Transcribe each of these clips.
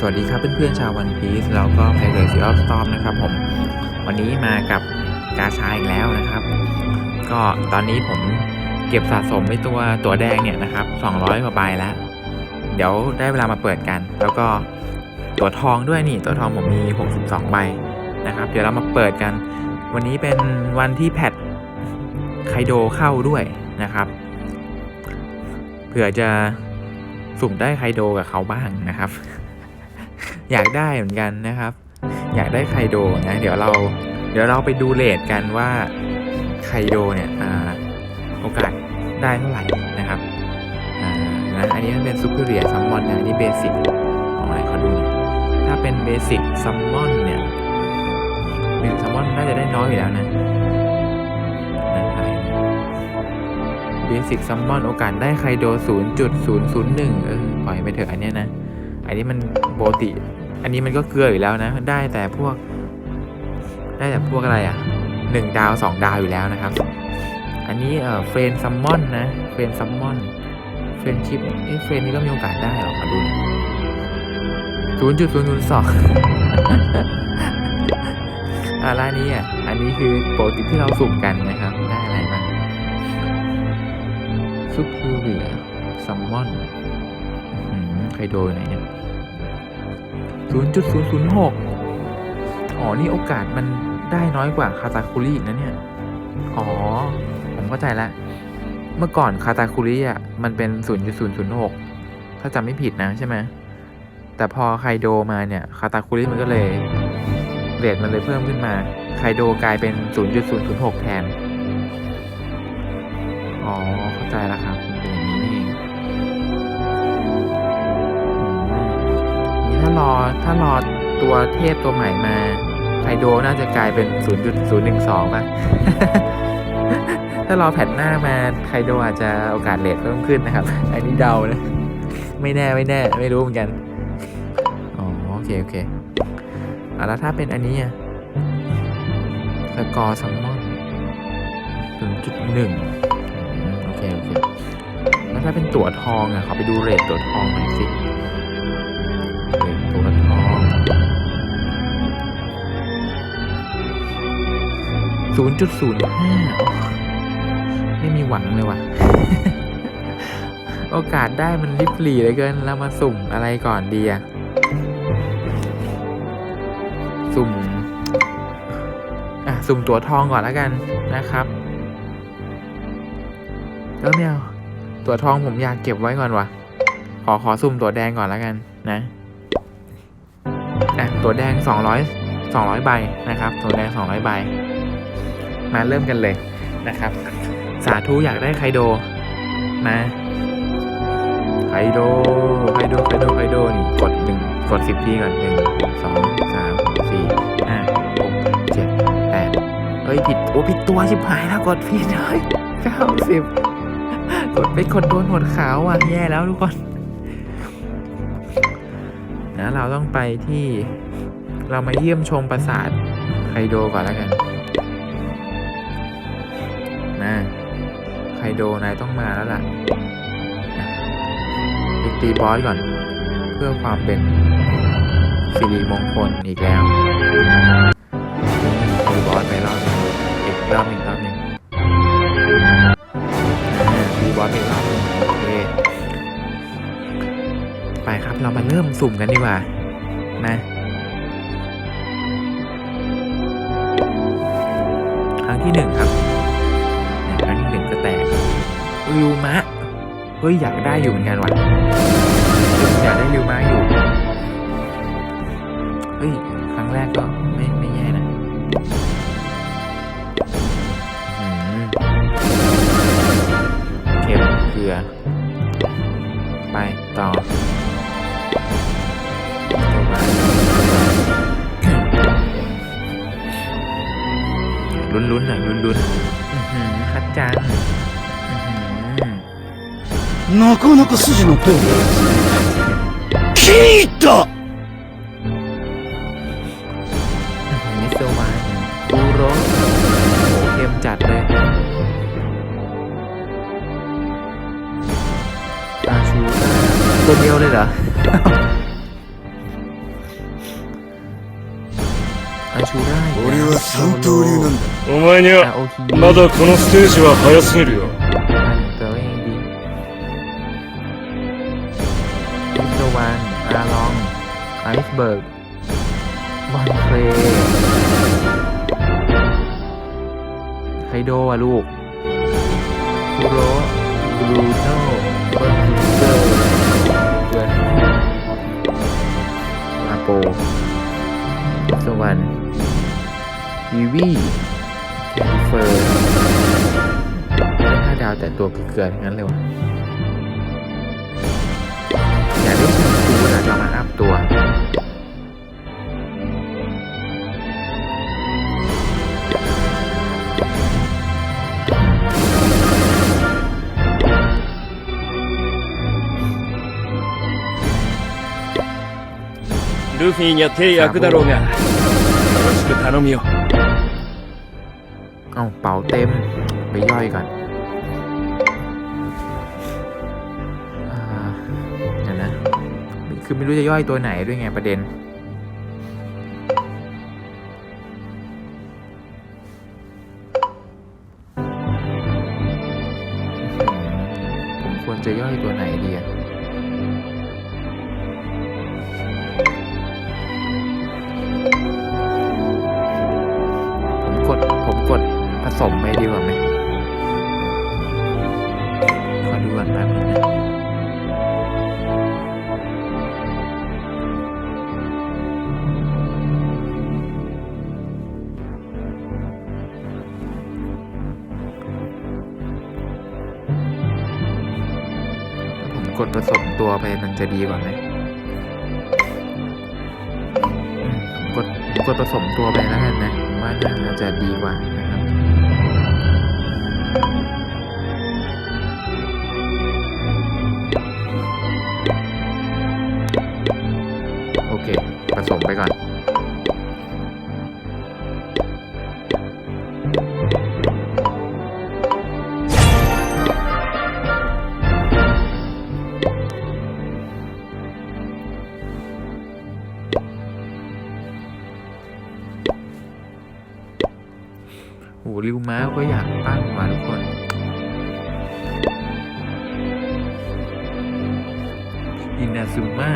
สวัสดีครับเพื่อนๆชาววันพีซแล้วก็ไพเรตซีออฟสตอมนะครับผมวันนี้มากับกาชาอีกแล้วนะครับ ก็ตอนนี้ผมเก็บสะสมในตัวตัวแดงเนี่ยนะครับ 200กว่าใบแล้ว เดี๋ยวได้เวลามาเปิดกัน แล้วก็ตัวทองด้วยนี่ตัวทองผมมี 62 ใบนะครับ เดี๋ยวเรามาเปิดกัน วันนี้เป็นวันที่แพทไคโดเข้าด้วยนะครับเผื่อจะสุ่มได้ไคโดกับเขาบ้างนะครับ อยากได้เหมือนกันนะครับ อยากได้ไคโดนะเดี๋ยวเราเดี๋ยวเราไปดูเลทกันว่าไคโดเนี่ยอโอกาสได้เท่าไหร่นะครับอ่านะอันนี้มันเป็นซูเปอร์เรียซัมมอนนะอันนี้เบสิกอ๋อไหนขอดูหน่อยถ้าเป็นเบสิกซัมมอนเนี่ยหนึ่งซัมมอนน่าจะได้น้อยอยู่แล้วนะเบสิกซัมมอนโอกาสได้ไคโด 0.001 เออ ปล่อยไปเถอะอันเนี้ยนะ อันนี้มันปกติ อันนี้มันก็เกลืออยู่แล้วนะ ได้แต่พวก ได้แต่พวกอะไรอะหนึ่งดาวสองดาวอยู่แล้วนะครับ อันนี้เอ่อเฟรนซัมมอนนะ เฟรนซัมมอน เฟรนชิปเอ๊ะเฟรนนี้ก็มีโอกาสได้หรอขอดูศูนย์จุดศูนย์ศูนย์สองอ่าร้านนี้อะ อันนี้คือโปกติที่เราสุ่มกันนะครับ ได้อะไรบ้างซูเปอร์เรียซัมมอนใครโดนไหนเนี่ย 0.006 อ๋อ นี่โอกาสมันได้น้อยกว่าคาตาคุริอีกนะเนี่ย อ๋อ ผมเข้าใจแล้วเมื่อก่อนคาตาคุริอะ มันเป็น 0.006 ถ้าจำไม่ผิดนะใช่ไหม แต่พอไคโดมาเนี่ย คาตาคุริมันก็เลยเรทมันเลยเพิ่มขึ้นมา ไคโดกลายเป็น 0.006 แทน อ๋อ เข้าใจแล้วครับ ถ้ารอถ้ารอตัวเทพตัวใหม่มาไคโดน่าจะกลายเป็น 0.012ป่ะ ถ้ารอแผ่นหน้ามาไคโดอาจจะโอกาสเลทเพิ่มขึ้นนะครับ อันนี้เดานะ ไม่แน่ไม่แน่ไม่รู้เหมือนกัน อ๋อโอเคโอเคอะแล้วถ้าเป็นอันนี้อะสกอร์ซัมมอน0.1โอเคโอเค แล้วถ้าเป็นตั๋วทองอะขอไปดูเรทตั๋วทองหน่อยสิ 0.05ไม่มีหวังเลยว่ะ โอกาสได้มันริบหรี่เลือเกิน เรามาสุ่มอะไรก่อนดีอะสุ่ม อะ สุ่มตัวทองก่อนแล้วกันนะครับแล้วไม่เอาตัวทองผมอยากเก็บไว้ก่อนว่ะขอขอสุ่มตัวแดงก่อนแล้วกันนะอะตัวแดง200 200ใบนะครับ ตัวแดง200ใบ มาเริ่มกันเลยนะครับ สาธุอยากได้ไคโดมาไคโดไคโดไคโดไคโดนี่กดหนึ่งกดสิบทีก่อนหนึ่งสองสามสี่ห้าหกเจ็ดแปดเฮ้ยผิดโอ้ผิดตัวชิบหายแล้วกดผิดเลยเก้าสิบกดไปกดโดนหนวดขาวอะแย่แล้วทุกคนนะเราต้องไปที่เรามาเยี่ยมชมปราสาทไคโดก่อนแล้วกัน โดนายต้องมาแล้วล่ะอะไปตีบอสก่อน เพื่อความเป็นสิริมงคลอีกแล้วตีบอสไปรอบนึงอีกรอบหนึ่งรอบหนึ่งตีบอสไปรอบหนึงโอเคไปครับเรามาเริ่มสุ่มกันดีกว่านะครั้งที่หนึ่งครับ ริวมะ เฮ้ย อยากได้อยู่เหมือนกันว่ะ อยากได้ริวมะอยู่ เฮ้ย ครั้งแรกก็ไม่ไม่แย่นะอื้อหือเข็มเกลือ ไปต่อลุ้นๆหน่อยลุ้นๆคัดจัง なかなか筋の通り気に入った。お前にはまだこのステージは早すぎる เบิร์กบอลเฟรไคโดอะลูกคูโรบรูโน่เบิร์กเกอร์เกินมาโปสเตอร์วันวีวีแคลิเฟอร์ได้ห้าดาวแต่ตัวเกลือๆทั้งนั้นเลยวะอยากได้ ルフィには手焼くだろうがよろしく頼むよ เอาเป๋าเต็ม ไปย่อยก่อนอ่าเดี๋ยวนะ คือไม่รู้จะย่อยตัวไหนด้วยไงประเด็น ผมควรจะย่อยตัวไหนดีอะ สมไปดีกว่าไหมขอดูก่อนแป๊บนึงนะผมกดผสมตัวไปมันจะดีกว่าไหมผมกดผมกดผสมตัวไปแล้วกันนะ ว่าน่าจะดีกว่านะ ก็อยากปั้นมาทุกคนอินาซูมะ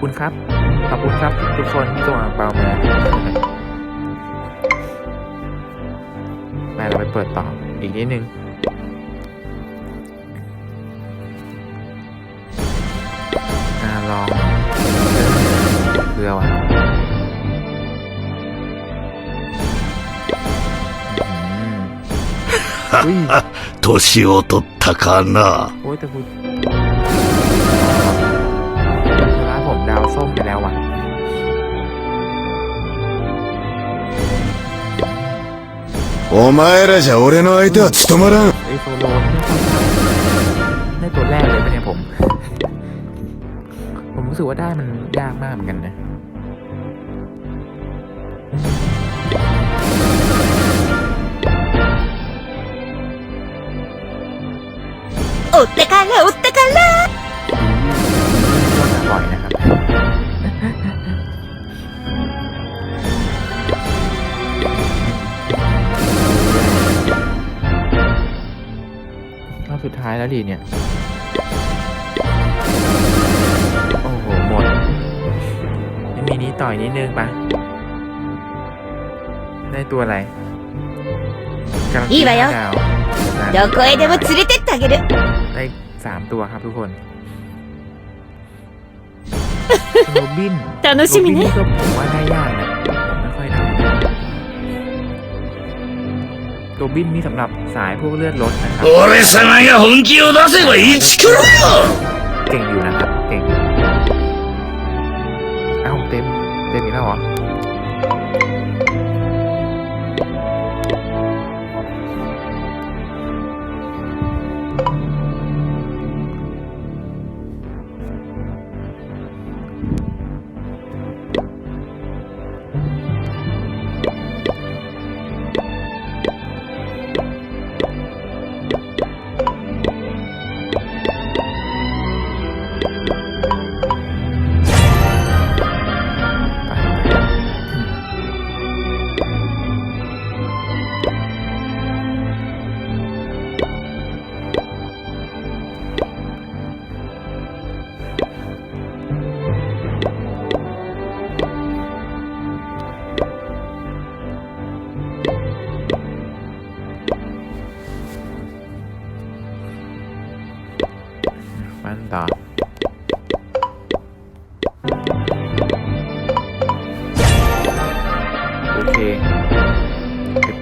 คุณครับ ขอบคุณครับ ทุกคนส่งอ่างเปามาไปเราไปเปิดต่ออีกนิดนึงอ่าลองเกลือวะ年を取ったかな。 แล้วว่ะ お前らじゃ俺の相手は務まらん ไอโซโลนี่ค่อนข้างได้ตัวแรกเลยปะเนี่ยผม ผมรู้สึกว่าได้มันยากมากเหมือนกันนะ おってからおってから รอบสุดท้ายแล้วดิเนี่ย โอ้โห หมดยังมีนี้ต่อยนิดนึงปะได้ตัวอะไรการันตี いいわよ ห้าดาว どこへでも連れてってあげる ได้สามตัวครับทุกคนโรบิน 楽しみ โรบิน ね นี่ก็ผมว่าได้ยาก ตัวบินนี่สำหรับสายพวกเลือดรถนะครับเก่งอยู่นะครับ เก่ง เอ้าเต็ม เต็มอีกแล้วเหรอ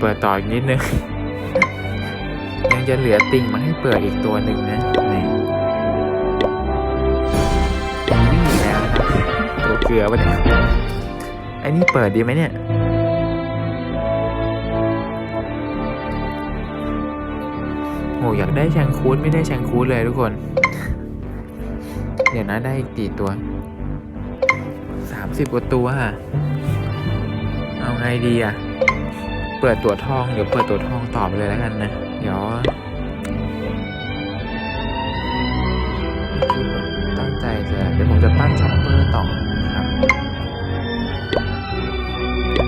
ปิดต่ออีกนิดนึง ยังจะเหลือติ่งมาให้เปิดอีกตัวหนึ่งนะนี่มีอีกแล้วนะครับตัวเกลือปะเนี่ยไอ้นี่เปิดดีไหมเนี่ยโหอยากได้แชงคูดไม่ได้แชงคูดเลยทุกคน เดี๋ยวนะได้อีกกี่ตัวสามสิบกว่าตัวอะเอาไงดีอะ เปิดตัวทอง เดี๋ยวเปิดตัวทองต่อไปเลยแล้วกันนะ เดี๋ยวตั้งใจจะเดี๋ยวผมจะปั้นช็อปเปอร์ต่อครับ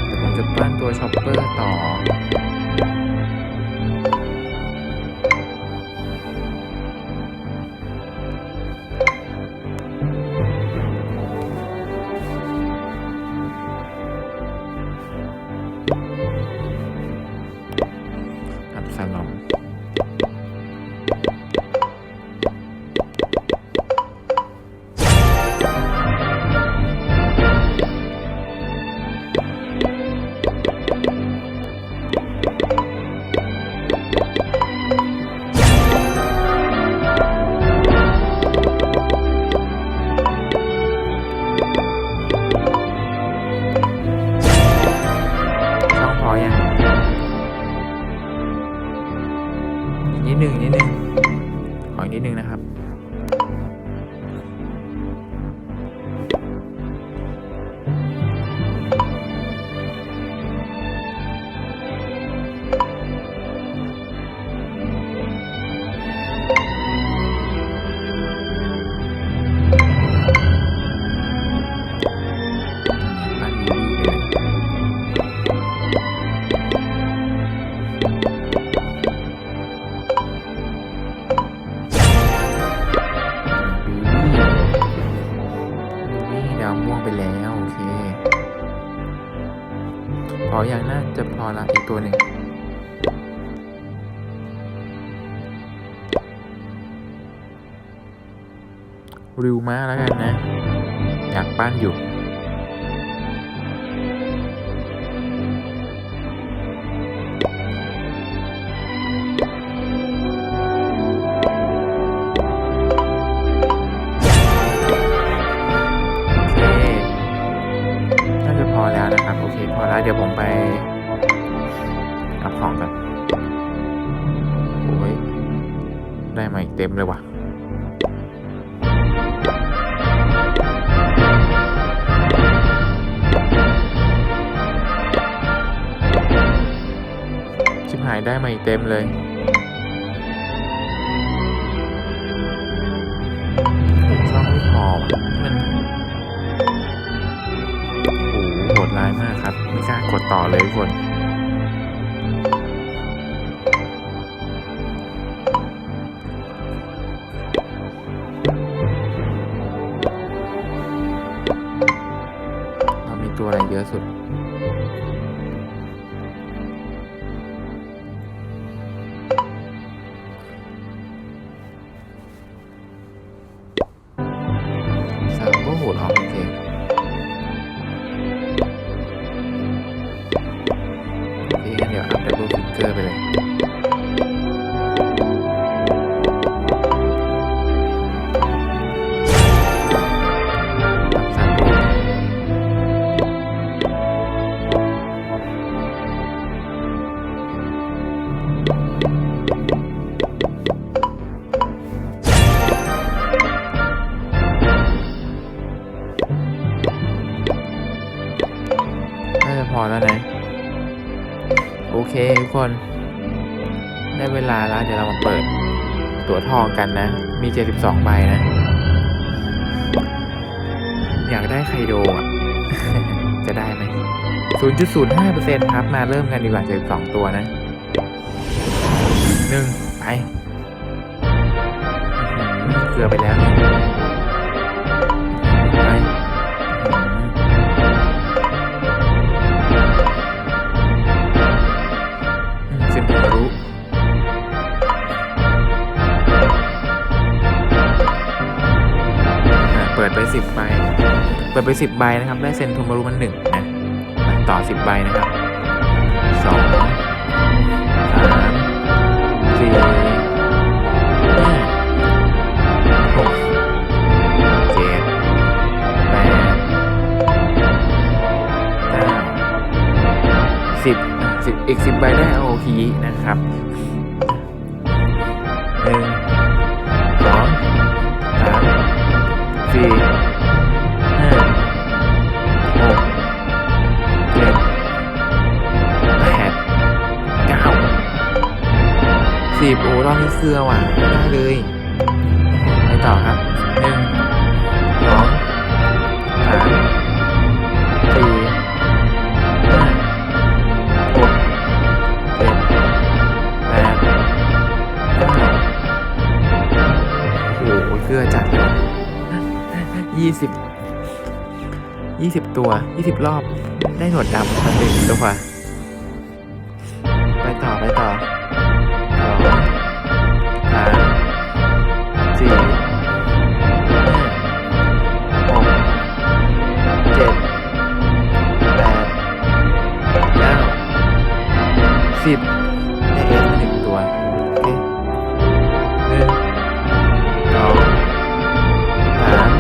เดี๋ยวผมจะปั้นตัวช็อปเปอร์ต่อ อละอีกตัวหนึ่งริวมาแล้วกันนะ อยากปั้นอยู่พอแล้วนะครับ โอเค พอแล้ว เดี๋ยวผมไป อับของกัน โอ้ย ได้มาอีกเต็มเลยว่ะ ชิบหายได้มาอีกเต็มเลยช่องไม่พอมันโอ้โหโหดร้ายมากครับ ไม่กล้ากดต่อเลยทุกคน เรามีตั แล้วนะโอเคทุกคน ได้เวลาแล้ว เดี๋ยวเรามาเปิด ตั๋วทองกันนะ มี 72 ใบนะ อยากได้ไคโดอะ จะได้ไหม 0.05%ครับ มาเริ่มกันดีกว่า 72 ตัวนะหนึ่งไป เกลือไปแล้วนึ่ง อะเปิดไป10ใบ เปิดไป10ใบนะครับ ได้เซนโทมารุมันหนึ่งนะต่อ10ใบนะครับสองสามสี่ห้าหกเจ็ดแปดเก้าสิบสิบอีกสิบใบได้โอคีนะครับ สิบโอ้รอบนี้เครือว่ะไม่ได้เลยไปต่อครับหนึ่งสองสามสี่ห้าหกเจ็ดแปดเก้าโอ้โหเครือจัดเลยยี่สิบยี่สิบตัวยี่สิบรอบได้หนวดดำมาหนึ่งตัว สิบได้เอ็กซ์หนึ่งตัวโอเคหนึ่งสองสาม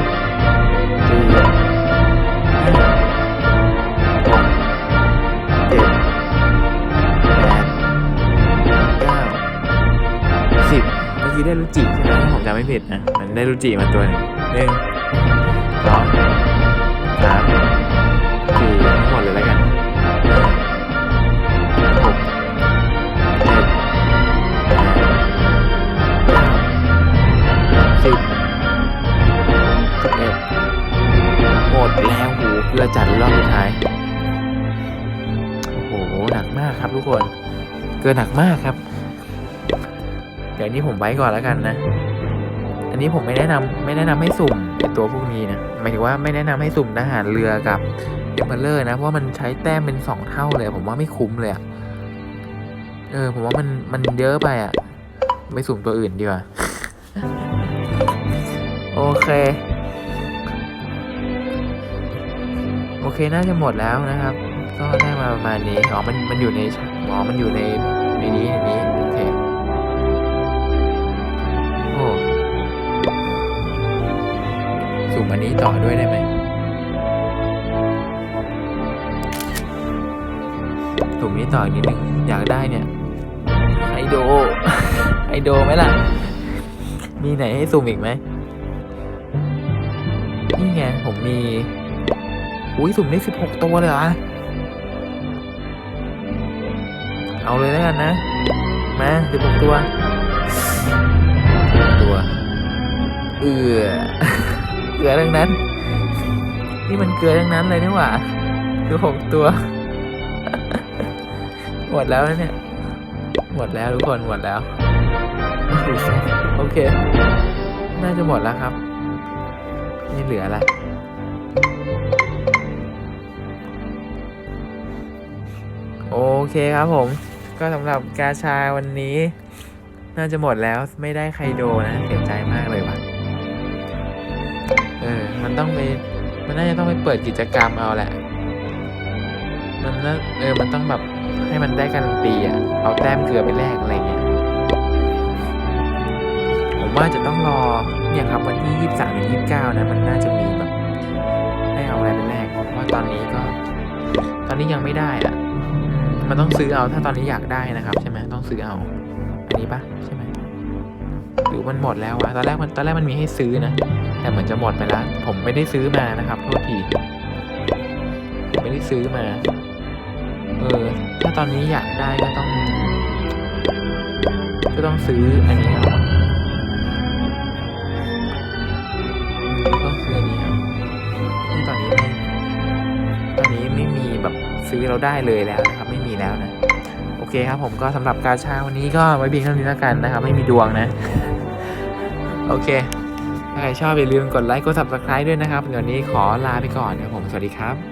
สี่ห้าหกเจ็ดแปดเก้าสิบเมื่อกี้ได้รุจิใช่ไหมถ้ผมจำไม่ผิดนะมันได้รุจิมาตัวหนึ่งหนึ่ง เพื่อจัดรอบสุดท้าย โอ้โห หนักมากครับทุกคน เกินหนักมากครับ เดี๋ยวนี้ผมไว้ก่อนแล้วกันนะ อันนี้ผมไม่แนะนำไม่แนะนำให้สุ่มตัวพวกนี้นะ หมายถึงว่าไม่แนะนำให้สุ่มทหารเรือกับเอ็มเพลเลอร์นะ เพราะมันใช้แต้มเป็นสองเท่าเลย ผมว่าไม่คุ้มเลยอะเออ ผมว่ามันมันเยอะไปอะไม่สุ่มตัวอื่นดีกว่า โอเค เคน่าจะหมดแล้วนะครับ ก็ได้มาประมาณนี้อ๋อมันมันอยู่ในฉากอ๋อมันอยู่ในในนี้ในนี้โอเคโอ้สุ่มอันนี้ต่อด้วยได้ไหมสุ่มนี้ต่ออีกนิดนึงอยากได้เนี่ยไฮโดไฮโดไหมล่ะ มีไหนให้สุ่มอีกไหมนี่ไงผมมี อุ้ยสุ่มได้สิบหกตัวเลยเหรอ เอาเลยแล้วกันนะ มาสิบหกตัวตัว เอือเกลือทั้งนั้น นี่มันเกลือทั้งนั้นเลยนี่หว่าคือหกตัว หมดแล้วเนี่ย หมดแล้วทุกคนหมดแล้ว โอเค น่าจะหมดแล้วครับ ไม่เหลือละ โอเคครับผม ก็สำหรับกาชาวันนี้ น่าจะหมดแล้วไม่ได้ไคโดนะเสียใจมากเลยว่ะ เออ มันต้องไปมันน่าจะต้องไปเปิดกิจกรรมเอาแหละ มันน่าเออ มันต้องแบบให้มันได้การันตีอะ เอาแต้มเกลือไปแลกอะไรเงี้ย ผมว่าจะต้องรอเนี่ยครับวันที่ยี่สิบสามถึงยี่สิบเก้านะ มันน่าจะมีแบบ ให้เอาอะไรไปแลกเพราะว่าตอนนี้ก็ ตอนนี้ยังไม่ได้อะ มันต้องซื้อเอาถ้าตอนนี้อยากได้นะครับ ใช่ไหมต้องซื้อเอา อันนี้ปะใช่ไหมหรือมันหมดแล้วอะตอนแรกมันตอนแรกมันมีให้ซื้อนะ แต่เหมือนจะหมดไปแล้ว ผมไม่ได้ซื้อมานะครับโทษทีผมไม่ได้ซื้อมา เออ ถ้าตอนนี้อยากได้ก็ต้อง ก็ต้องซื้ออันนี้เอาอืมต้องซื้ออันนี้เอาที่ตอนนี้ไม่ตอนนี้ไม่มีแบบซื้อเราได้เลยแล้วนะครับ แล้วนะ โอเคครับผมก็สำหรับการชาวันนี้ก็ไว้เพียงเท่านี้แล้วกันนะครับ ไม่มีดวงนะ โอเคถ้าใครชอบอย่าลืมกดไลค์กด subscribe ด้วยนะครับเดี๋ยวนี้ขอลาไปก่อนนะครับผมสวัสดีครับ